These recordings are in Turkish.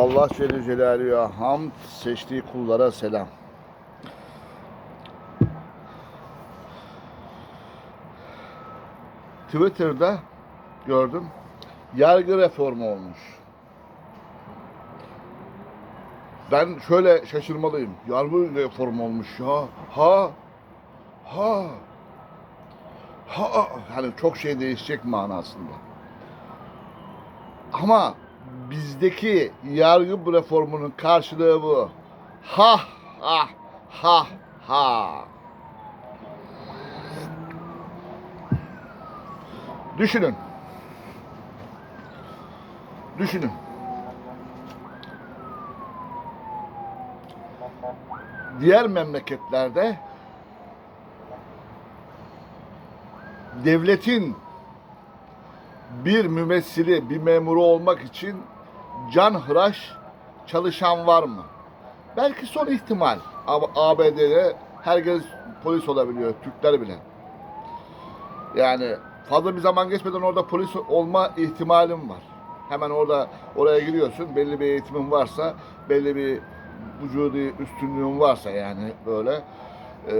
Allah Celle Celaluhu'ya hamd, seçtiği kullara selam. Twitter'da gördüm. Yargı reformu olmuş. Ben şöyle şaşırmalıyım. Yargı reformu olmuş ya. Ha. Ha. Ha. Hani çok şey değişecek manasında. Ama bizdeki yargı reformunun karşılığı bu. Ha ha ha ha. Düşünün. Düşünün. Diğer memleketlerde devletin bir mümessili, bir memuru olmak için can hıraş çalışan var mı? Belki son ihtimal. ABD'de herkes polis olabiliyor, Türkler bile. Yani fazla bir zaman geçmeden orada polis olma ihtimalim var. Hemen orada oraya giriyorsun. Belli bir eğitimin varsa, belli bir vücudu üstünlüğün varsa yani böyle e,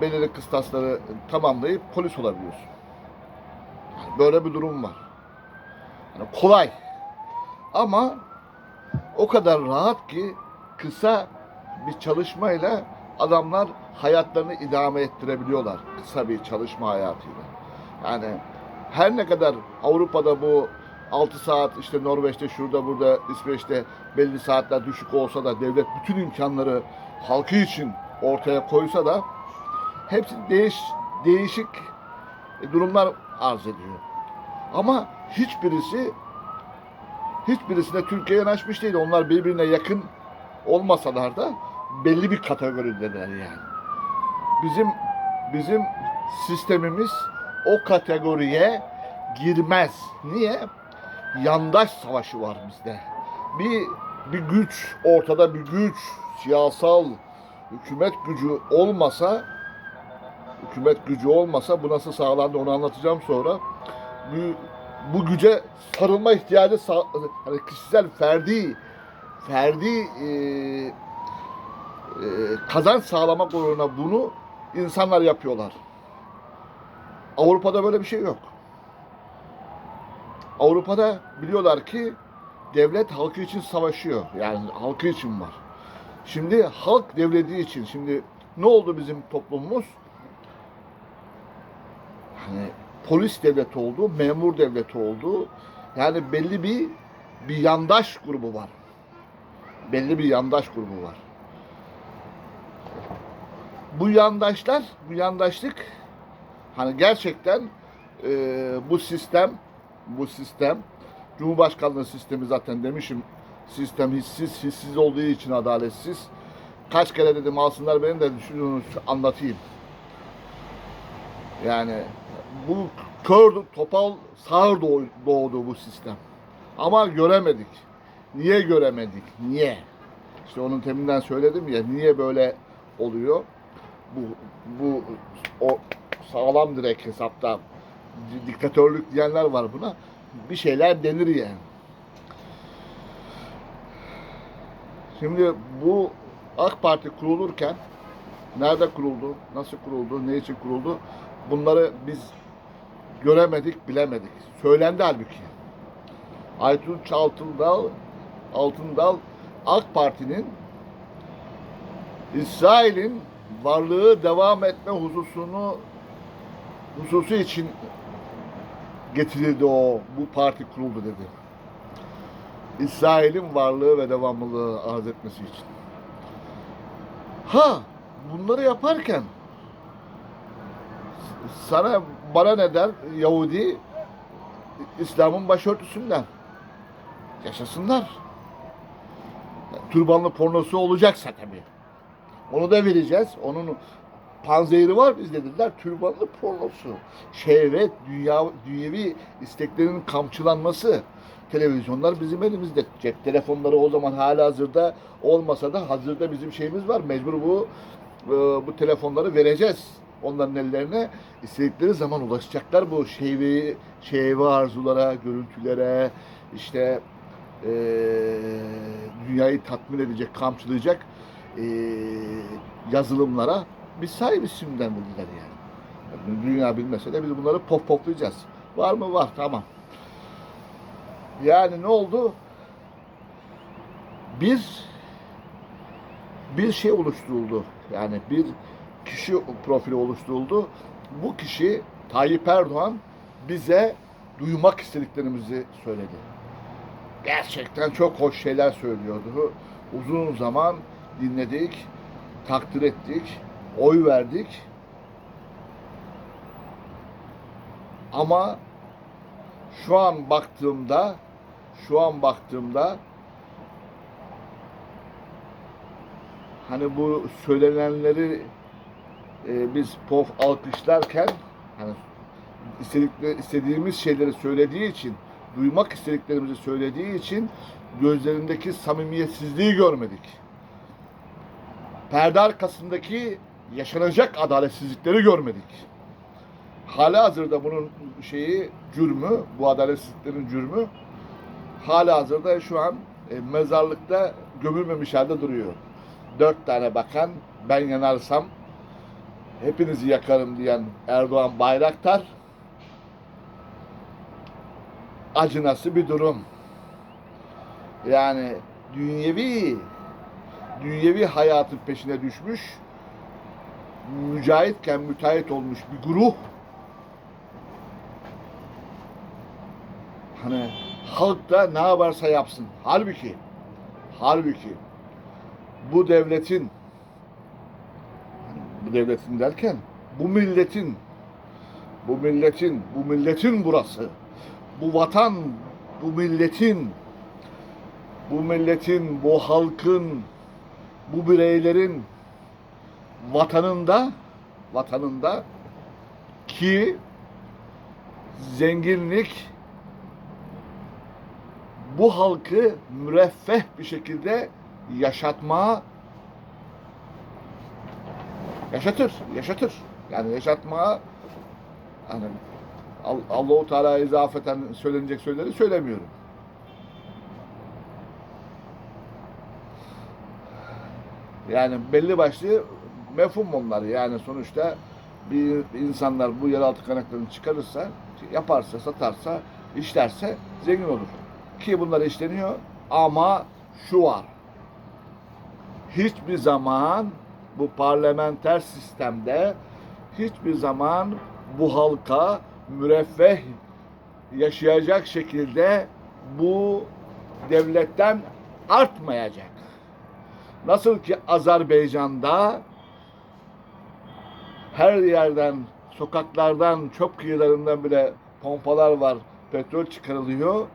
belirli kıstasları tamamlayıp polis olabiliyorsun. Böyle bir durum var. Yani kolay. Ama o kadar rahat ki kısa bir çalışmayla adamlar hayatlarını idame ettirebiliyorlar. Kısa bir çalışma hayatıyla. Yani her ne kadar Avrupa'da bu 6 saat işte Norveç'te şurada burada İsveç'te belli saatler düşük olsa da devlet bütün imkanları halkı için ortaya koysa da hepsi değiş, değişik durumlar arz ediyor. Ama hiçbirisi hiçbirisine Türkiye yanaşmış değil. Onlar birbirine yakın olmasalar da belli bir kategorideler yani. Bizim bizim sistemimiz o kategoriye girmez. Niye? Yandaş savaşı var bizde. Bir bir güç ortada bir güç siyasal hükümet gücü olmasa hükümet gücü olmasa bu nasıl sağlandı onu anlatacağım sonra. Bu, bu güce sarılma ihtiyacı hani kişisel ferdi ferdi e, e, kazanç sağlamak uğruna bunu insanlar yapıyorlar. Avrupa'da böyle bir şey yok. Avrupa'da biliyorlar ki devlet halkı için savaşıyor. Yani halkı için var. Şimdi halk devlediği için şimdi ne oldu bizim toplumumuz? Hani polis devleti oldu, memur devleti oldu. Yani belli bir bir yandaş grubu var. Belli bir yandaş grubu var. Bu yandaşlar, bu yandaşlık hani gerçekten e, bu sistem, bu sistem Cumhurbaşkanlığı sistemi zaten demişim sistem hissiz, hissiz olduğu için adaletsiz. Kaç kere dedim alsınlar beni de düşünün anlatayım. Yani bu kör topal sağır doğ- doğdu bu sistem. Ama göremedik. Niye göremedik? Niye? İşte onun teminden söyledim ya niye böyle oluyor? Bu bu o sağlam direkt hesapta diktatörlük diyenler var buna. Bir şeyler denir yani. Şimdi bu AK Parti kurulurken nerede kuruldu, nasıl kuruldu, ne için kuruldu bunları biz göremedik, bilemedik. Söylendi halbuki. Aytunç Altındal, Altındal AK Parti'nin İsrail'in varlığı devam etme hususunu hususu için getirildi o bu parti kuruldu dedi. İsrail'in varlığı ve devamlılığı arz etmesi için. Ha bunları yaparken sana bana ne der Yahudi İslam'ın başörtüsünden yaşasınlar. Türbanlı pornosu olacaksa tabii. Onu da vereceğiz. Onun panzehiri var biz dediler. Türbanlı pornosu. Şehvet, dünya, dünyevi isteklerin kamçılanması. Televizyonlar bizim elimizde. Cep telefonları o zaman hala hazırda olmasa da hazırda bizim şeyimiz var. Mecbur bu e, bu telefonları vereceğiz onların ellerine. istedikleri zaman ulaşacaklar bu şehvi, şehvi arzulara, görüntülere, işte e, dünyayı tatmin edecek, kamçılayacak e, yazılımlara biz sahibiz şimdiden dediler yani. Yani Dünya bilmese de biz bunları pop poplayacağız. Var mı? Var. Tamam. Yani ne oldu? Bir bir şey oluşturuldu. Yani bir kişi profili oluşturuldu. Bu kişi Tayyip Erdoğan bize duymak istediklerimizi söyledi. Gerçekten çok hoş şeyler söylüyordu. Uzun zaman dinledik, takdir ettik, oy verdik. Ama şu an baktığımda şu an baktığımda hani bu söylenenleri e, biz pof alkışlarken hani istedikleri, istediğimiz şeyleri söylediği için duymak istediklerimizi söylediği için gözlerindeki samimiyetsizliği görmedik. Perde arkasındaki yaşanacak adaletsizlikleri görmedik. Hala hazırda bunun şeyi cürmü, bu adaletsizliklerin cürmü hala hazırda şu an e, mezarlıkta gömülmemiş halde duruyor. Dört tane bakan ben yanarsam hepinizi yakarım diyen Erdoğan Bayraktar acınası bir durum. Yani dünyevi dünyevi hayatın peşine düşmüş mücahitken müteahhit olmuş bir grup hani halk da ne yaparsa yapsın. Halbuki halbuki bu devletin bu devletin derken bu milletin bu milletin bu milletin burası. Bu vatan bu milletin bu milletin bu halkın bu bireylerin vatanında vatanında ki zenginlik bu halkı müreffeh bir şekilde yaşatmaya yaşatır, yaşatır. Yani yaşatmaya hani Al- Allahu Teala izafeten söylenecek sözleri söylemiyorum. Yani belli başlı mefhum onlar. Yani sonuçta bir insanlar bu yeraltı kaynaklarını çıkarırsa, yaparsa, satarsa, işlerse zengin olur. Ki bunlar işleniyor ama şu var. Hiçbir zaman bu parlamenter sistemde hiçbir zaman bu halka müreffeh yaşayacak şekilde bu devletten artmayacak. Nasıl ki Azerbaycan'da her yerden, sokaklardan, çok kıyılarından bile pompalar var, petrol çıkarılıyor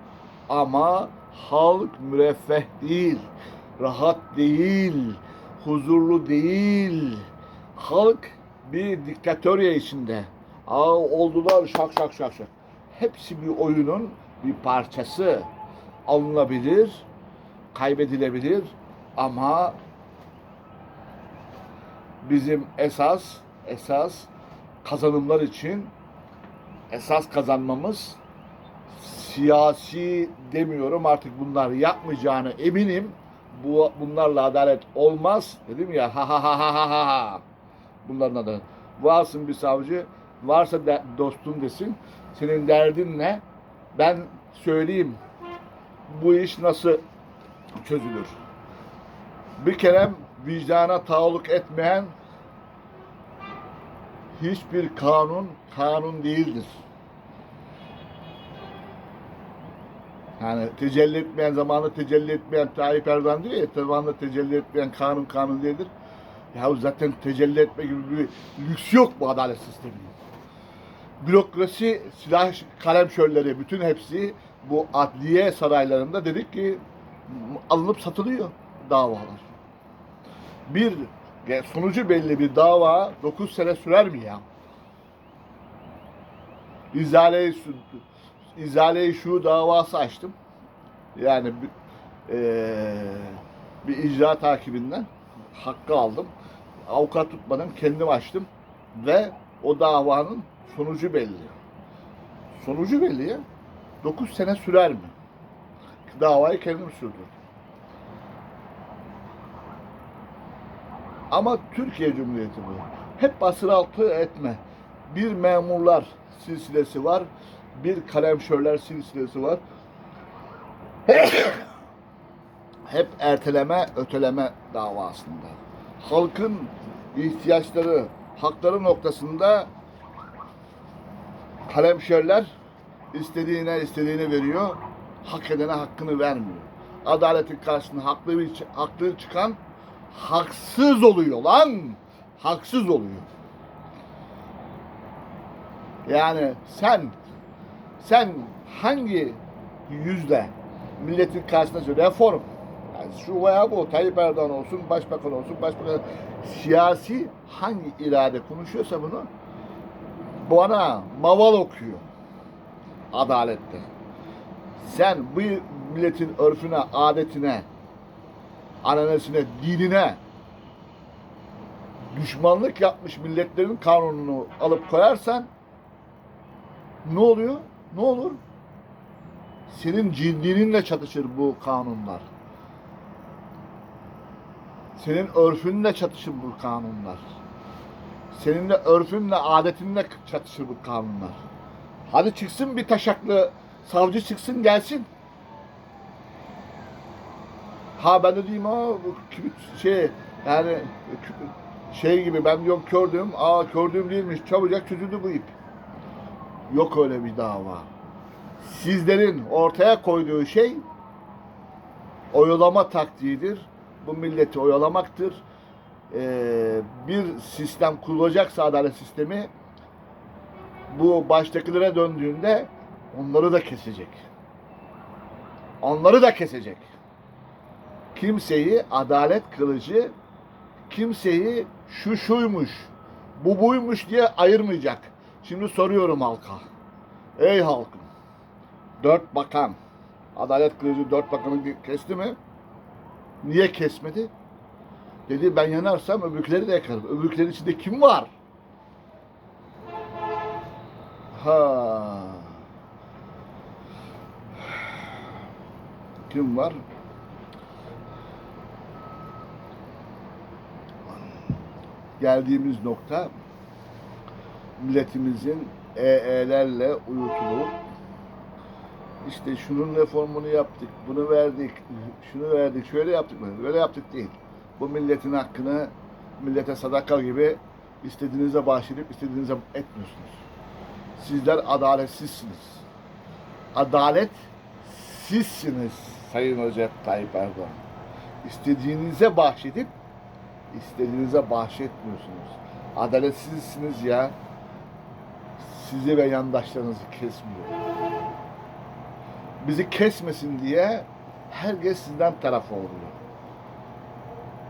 ama halk müreffeh değil, rahat değil, huzurlu değil. Halk bir diktatörya içinde. Aa oldular şak şak şak şak. Hepsi bir oyunun bir parçası. Alınabilir, kaybedilebilir ama bizim esas esas kazanımlar için esas kazanmamız siyasi demiyorum artık bunlar yapmayacağını eminim. Bu bunlarla adalet olmaz. Dedim ya ha ha ha ha ha ha. Bunların adalet. Varsın bir savcı, varsa de, dostum desin. Senin derdin ne? Ben söyleyeyim. Bu iş nasıl çözülür? Bir kere vicdana taalluk etmeyen hiçbir kanun kanun değildir. Yani tecelli etmeyen zamanında tecelli etmeyen Tayyip Erdoğan diyor ya zamanında tecelli etmeyen kanun kanun değildir. Ya zaten tecelli etme gibi bir lüks yok bu adalet sisteminin. Bürokrasi, silah kalem şölleri bütün hepsi bu adliye saraylarında dedik ki alınıp satılıyor davalar. Bir ya sonucu belli bir dava 9 sene sürer mi ya? İzale İzale şu davası açtım. Yani eee, bir icra takibinden hakkı aldım. Avukat tutmadan kendim açtım ve o davanın sonucu belli. Sonucu belli ya. 9 sene sürer mi? Davayı kendim sürdürdüm. Ama Türkiye Cumhuriyeti bu. Hep basır altı etme. Bir memurlar silsilesi var. Bir kalemşörler silsilesi var. Hep erteleme, öteleme davasında. Halkın ihtiyaçları, hakları noktasında kalemşörler istediğine istediğini veriyor. Hak edene hakkını vermiyor. Adaletin karşısında haklı, bir, haklı çıkan haksız oluyor lan. Haksız oluyor. Yani sen sen hangi yüzde milletin karşısında söylüyor? Reform. Yani şu veya bu Tayyip Erdoğan olsun, başbakan olsun, başbakan siyasi hangi irade konuşuyorsa bunu bana maval okuyor. Adalette. Sen bu milletin örfüne, adetine, ananesine, dinine düşmanlık yapmış milletlerin kanununu alıp koyarsan ne oluyor? Ne olur? Senin cindininle çatışır bu kanunlar. Senin örfünle çatışır bu kanunlar. Seninle örfünle, adetinle çatışır bu kanunlar. Hadi çıksın bir taşaklı savcı çıksın gelsin. Ha ben de diyeyim kü- şey yani şey gibi ben diyorum kördüm. Aa kördüm değilmiş. Çabucak çözüldü bu ip. Yok öyle bir dava. Sizlerin ortaya koyduğu şey oyalama taktiğidir. Bu milleti oyalamaktır. Ee, bir sistem kurulacaksa adalet sistemi bu baştakilere döndüğünde onları da kesecek. Onları da kesecek. Kimseyi adalet kılıcı kimseyi şu şuymuş, bu buymuş diye ayırmayacak. Şimdi soruyorum halka. Ey halkım. Dört bakan. Adalet kılıcı dört bakanı kesti mi? Niye kesmedi? Dedi ben yanarsam öbürküleri de yakarım. Öbürkülerin içinde kim var? Ha. Kim var? Geldiğimiz nokta milletimizin EE'lerle uyutulup işte şunun reformunu yaptık, bunu verdik, şunu verdik, şöyle yaptık mı? Böyle yaptık değil. Bu milletin hakkını millete sadaka gibi istediğinize bahşedip istediğinize etmiyorsunuz. Sizler adaletsizsiniz. Adalet sizsiniz Sayın Recep Tayyip Erdoğan. İstediğinize bahşedip istediğinize bahşetmiyorsunuz. Adaletsizsiniz ya. Sizi ve yandaşlarınızı kesmiyor. Bizi kesmesin diye herkes sizden taraf oluyor.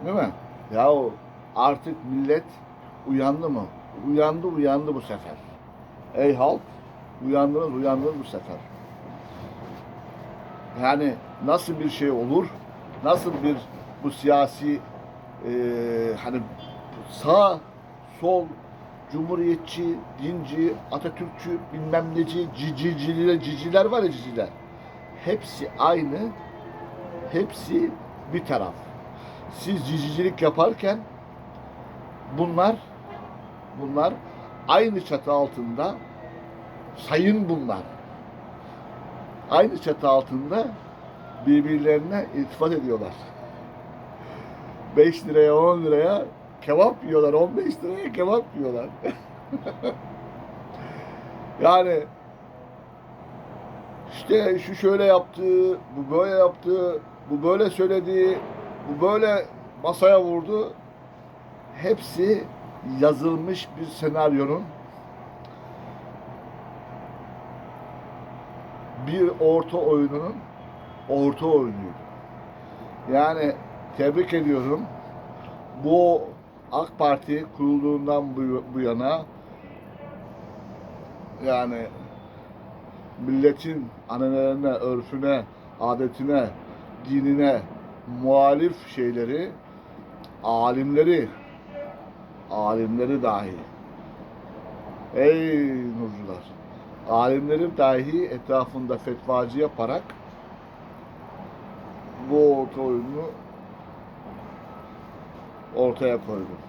Değil mi? Yahu artık millet uyandı mı? Uyandı uyandı bu sefer. Ey halk uyandınız uyandınız bu sefer. Yani nasıl bir şey olur? Nasıl bir bu siyasi e, hani sağ sol cumhuriyetçi, dinci, Atatürkçü, bilmem neci, ciciciler, ciciler var ya ciciler. Hepsi aynı, hepsi bir taraf. Siz cicicilik yaparken bunlar bunlar aynı çatı altında sayın bunlar. Aynı çatı altında birbirlerine iltifat ediyorlar. 5 liraya 10 liraya kebap yiyorlar. 15 liraya kebap yiyorlar. yani işte şu şöyle yaptı, bu böyle yaptı, bu böyle söyledi, bu böyle masaya vurdu. Hepsi yazılmış bir senaryonun bir orta oyununun orta oyunuydu. Yani tebrik ediyorum. Bu AK Parti kurulduğundan bu, yana yani milletin ananelerine, örfüne, adetine, dinine muhalif şeyleri alimleri alimleri dahi. Ey nurcular alimleri dahi etrafında fetvacı yaparak bu oyunu ortaya koydu.